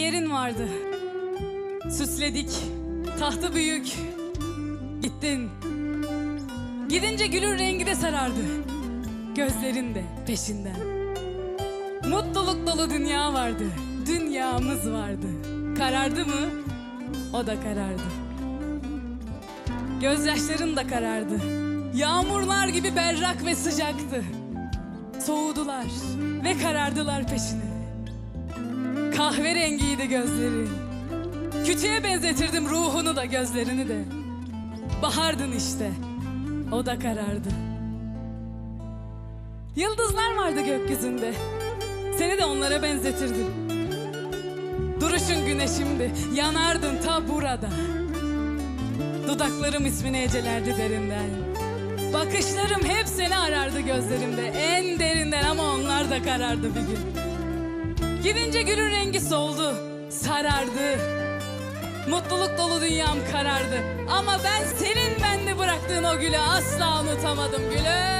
yerin vardı. Süsledik, tahtı büyük. Gittin. Gidince gülün rengi de sarardı. Gözlerin de peşinden. Mutluluk dolu dünya vardı. Dünyamız vardı. Karardı mı? O da karardı. Gözyaşların da karardı. Yağmurlar gibi berrak ve sıcaktı. Soğudular ve karardılar peşine. Kahverengiydi gözlerin. Kütüğe benzetirdim ruhunu da gözlerini de. Bahardın işte. O da karardı. Yıldızlar vardı gökyüzünde. Seni de onlara benzetirdim. Duruşun güneşimdi. Yanardın ta burada. Dudaklarım ismini ecelerdi derinden. Bakışlarım hep seni arardı gözlerimde. En derinden ama onlar da karardı bir gün. Gidince gülün rengi soldu, sarardı. Mutluluk dolu dünyam karardı. Ama ben senin bende bıraktığın o gülü asla unutamadım gülüm.